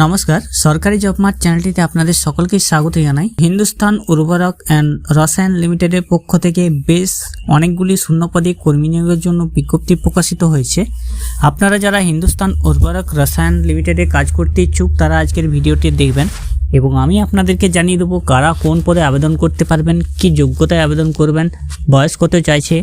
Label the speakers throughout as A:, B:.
A: নমস্কার, সরকারি job mart চ্যানেলটিতে আপনাদের সকলকে স্বাগত জানাই। হিন্দুস্তান উর্বরক অ্যান্ড রসায়ন লিমিটেডের পক্ষ থেকে বেশ অনেকগুলি শূন্যপদে কর্মী নিয়োগের জন্য বিজ্ঞপ্তি প্রকাশিত হয়েছে। আপনারা যারা হিন্দুস্তান উর্বরক রসায়ন লিমিটেডে কাজ করতে ইচ্ছুক, তারা আজকের ভিডিওটি দেখবেন। এবং আমি আপনাদেরকে জানিয়ে দেবো কারা কোন পদে আবেদন করতে পারবেন, কি যোগ্যতায় আবেদন করবেন, বয়স কত চাইছে।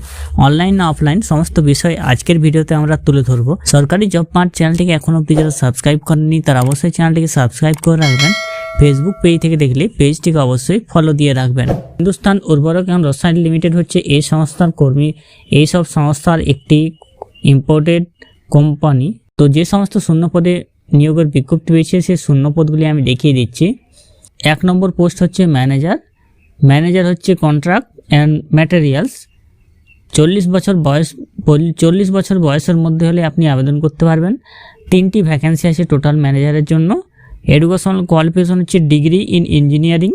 A: অনলাইন না অফলাইন সমস্ত বিষয় আজকের ভিডিওতে আমরা তুলে ধরবো। সরকারি জব মার্ট চ্যানেলটিকে এখনও অব্দি যারা সাবস্ক্রাইব করেননি, তারা অবশ্যই চ্যানেলটিকে সাবস্ক্রাইব করে রাখবেন। ফেসবুক পেজ থেকে দেখলে পেজটিকে অবশ্যই ফলো দিয়ে রাখবেন। হিন্দুস্তান উর্বরক এবং রসায়ন লিমিটেড হচ্ছে এই সংস্থার কর্মী। এই সব সংস্থার একটি ইম্পোর্টেড কোম্পানি তো যে সমস্ত শূন্য পদে নিয়োগের বিজ্ঞপ্তি পেয়েছে সে শূন্য পদগুলি আমি দেখিয়ে দিচ্ছি। এক নম্বর পোস্ট হচ্ছে ম্যানেজার। ম্যানেজার হচ্ছে কন্ট্রাক্ট অ্যান্ড ম্যাটেরিয়ালস চল্লিশ বছর বয়স চল্লিশ বছর বয়সের মধ্যে হলে আপনি আবেদন করতে পারবেন। তিনটি ভ্যাকেন্সি আছে টোটাল ম্যানেজারের জন্য। এডুকেশনাল কোয়ালিফিকেশন হচ্ছে ডিগ্রি ইন ইঞ্জিনিয়ারিং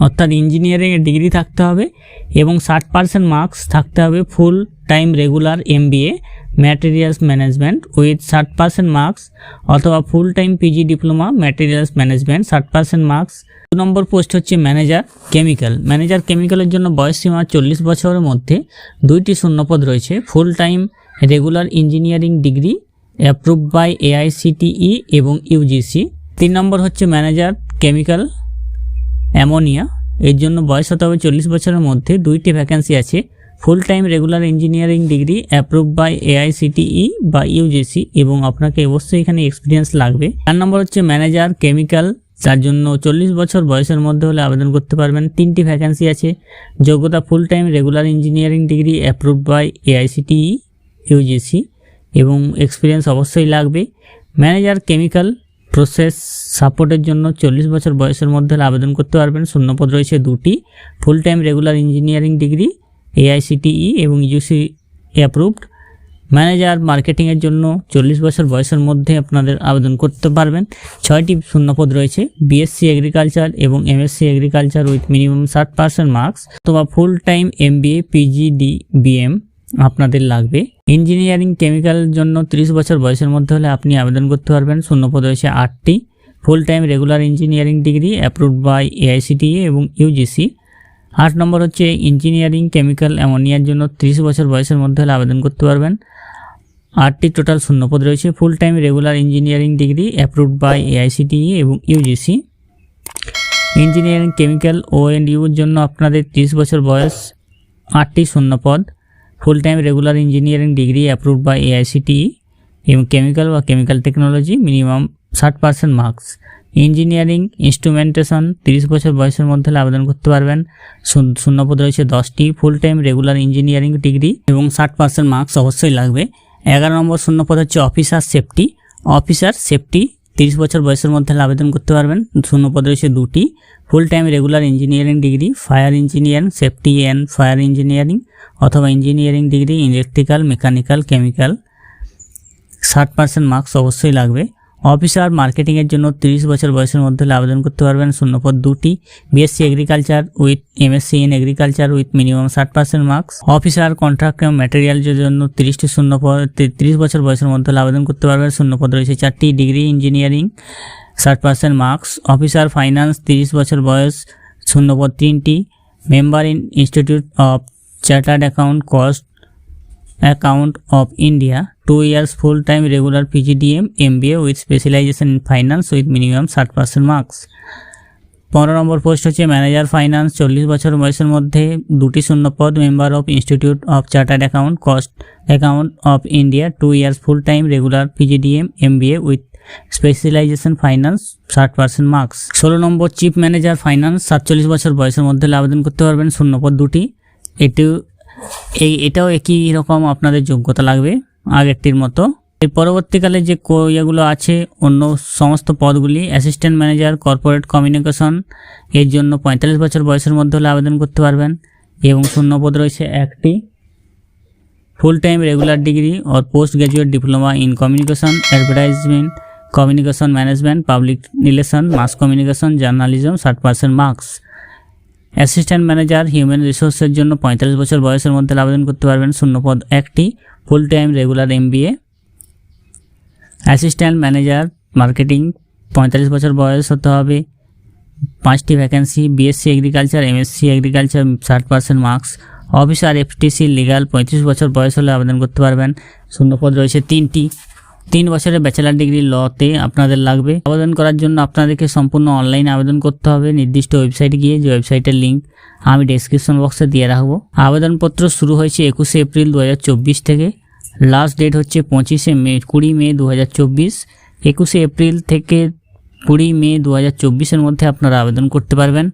A: অর্থাৎ ইঞ্জিনিয়ারিংয়ের ডিগ্রি থাকতে হবে এবং ষাট পার্সেন্ট মার্কস থাকতে হবে full time regular MBA materials management with ষাট পার্সেন্ট মার্কস অথবা full time PG diploma materials management ষাট পার্সেন্ট মার্কস দু নম্বর পোস্ট হচ্ছে ম্যানেজার কেমিক্যাল ম্যানেজার কেমিক্যালের জন্য বয়স সীমা চল্লিশ বছরের মধ্যে দুইটি শূন্যপদ রয়েছে। Full time regular engineering degree approve by AICTE এবং ইউজিসি তিন নম্বর হচ্ছে ম্যানেজার কেমিক্যাল অ্যামোনিয়া এর জন্য বয়স হতে হবে চল্লিশ বছরের মধ্যে। দুইটি ভ্যাকেন্সি আছে। Full time regular engineering degree approve by AICTE বা ইউজিসি এবং আপনাকে অবশ্যই এখানে এক্সপিরিয়েন্স লাগবে। চার নম্বর হচ্ছে ম্যানেজার কেমিক্যাল যার জন্য চল্লিশ বছর বয়সের মধ্যে হলে আবেদন করতে পারবেন। তিনটি ভ্যাকেন্সি আছে। যোগ্যতা full time regular engineering degree approve by AICTE UGC এবং এক্সপিরিয়েন্স অবশ্যই লাগবে। ম্যানেজার কেমিক্যাল প্রসেস সাপোর্টের জন্য চল্লিশ বছর বয়সের মধ্যে আবেদন করতে পারবেন। শূন্যপদ রয়েছে দুটি। Full time regular engineering degree AICTE এবং ইউসি অ্যাপ্রুভড ম্যানেজার মার্কেটিংয়ের জন্য চল্লিশ বছর বয়সের মধ্যে আপনাদের আবেদন করতে পারবেন। ছয়টি শূন্যপদ রয়েছে বিএসসি এগ্রিকালচার এবং এমএসসি এগ্রিকালচার উইথ মিনিমাম ষাট পার্সেন্ট মার্কস অথবা full time MBA PGD BM আপনাদের লাগবে। ইঞ্জিনিয়ারিং কেমিক্যালের জন্য 30 বছর বয়সের মধ্যে হলে আপনি আবেদন করতে পারবেন। শূন্যপদ রয়েছে আটটি। Full time regular engineering degree approved by AICTE এবং ইউজিসি আট নম্বর হচ্ছে ইঞ্জিনিয়ারিং কেমিক্যাল অ্যামোনিয়ার জন্য 30 বছর বয়সের মধ্যে হলে আবেদন করতে পারবেন। আটটি টোটাল শূন্যপদ রয়েছে full time regular engineering degree approved by AICTE এবং ইউজিসি ইঞ্জিনিয়ারিং কেমিক্যাল ও এন্ড ইউর জন্য আপনাদের 30 বছর বয়স, আটটি শূন্যপদ। Full time regular engineering degree approved by AICTE এবং কেমিক্যাল বা কেমিক্যাল টেকনোলজি মিনিমাম ষাট পার্সেন্ট মার্কস ইঞ্জিনিয়ারিং, ইনস্ট্রুমেন্টেশন, তিরিশ বছর বয়সের মধ্যে আবেদন করতে পারবেন। শূন্য- শূন্যপদ রয়েছে দশটি full time regular engineering degree এবং ষাট পার্সেন্ট মার্কস অবশ্যই লাগবে। এগারো নম্বর শূন্যপদ হচ্ছে অফিসার সেফটি। অফিসার সেফটি, তিরিশ বছর বয়সের মধ্যে আবেদন করতে পারবেন। শূন্যপদ রয়েছে দুটি full time regular engineering degree, fire engineering, safety and fire engineering অথবা engineering degree, electrical, mechanical, chemical. ষাট পার্সেন্ট মার্কস অবশ্যই লাগবে। অফিসার মার্কেটিংয়ের জন্য 30 বছর বয়সের মধ্যে আবেদন করতে পারবেন। শূন্যপদ দুটি। BSc agriculture with MSc in agriculture with minimum ষাট পার্সেন্ট মার্কস অফিসার কন্ট্রাক্ট এবং ম্যাটেরিয়ালসের জন্য তিরিশটি শূন্যপদ, তিরিশ বছর বয়সের মধ্যে আবেদন করতে পারবেন। শূন্যপদ রয়েছে চারটি। ডিগ্রি ইঞ্জিনিয়ারিং ষাট পার্সেন্ট মার্কস অফিসার ফাইন্যান্স তিরিশ বছর বয়স, শূন্যপদ তিনটি। Member in institute of chartered account cost account of India two years full time regular PGDM MBA with specialization in finance with minimum ষাট পার্সেন্ট মার্কস পনেরো number post হচ্ছে manager finance চল্লিশ বছর বয়সের মধ্যে দুটি শূন্যপদ member of institute of chartered account cost account of India two years full time regular PGDM MBA with specialization finance ষাট পার্সেন্ট মার্কস ষোলো নম্বর চিফ ম্যানেজার ফাইন্যান্স সাতচল্লিশ বছর বয়সের মধ্যে আবেদন করতে পারবেন, শূন্যপদ দুটি। এটিও এই এটাও একই রকম আপনাদের যোগ্যতা লাগবে। আগেরটির মতো। এর পরবর্তীকালে যে ইয়েগুলো আছে, অন্য সমস্ত পদগুলি অ্যাসিস্ট্যান্ট ম্যানেজার কর্পোরেট কমিউনিকেশন এর জন্য পঁয়তাল্লিশ বছর বয়সের মধ্যে হলে আবেদন করতে পারবেন। এবং শূন্যপদ রয়েছে একটি। Full time regular degree or post graduate diploma in communication advertisement communication management public relation mass communication journalism ষাট percent marks assistant manager, human রিসোর্সের জন্য পঁয়তাল্লিশ বছর বয়সের মধ্যে আবেদন করতে পারবেন। শূন্যপদ একটি full time regular MBA. Assistant manager, marketing, পঁয়তাল্লিশ বছর বয়স হতে হবে। পাঁচটি vacancy BSc agriculture MSc agriculture ষাট percent marks officer FTC legal পঁয়ত্রিশ বছর বয়স হলে আবেদন করতে পারবেন। শূন্যপদ রয়েছে তিনটি। তিন বছরের ব্যাচেলার ডিগ্রি লতে আপনাদের লাগবে। আবেদন করার জন্য আপনাদেরকে সম্পূর্ণ অনলাইনে আবেদন করতে হবে। নির্দিষ্ট ওয়েবসাইটে গিয়ে যে ওয়েবসাইটের লিঙ্ক আমি ডেসক্রিপশন বক্সে দিয়ে রাখব। আবেদনপত্র শুরু হয়েছে একুশে এপ্রিল দু হাজার চব্বিশ থেকে। লাস্ট ডেট হচ্ছে পঁচিশে মে, কুড়ি মে দু একুশে এপ্রিল থেকে কুড়ি মে দু হাজার চব্বিশের মধ্যে আপনারা আবেদন করতে পারবেন।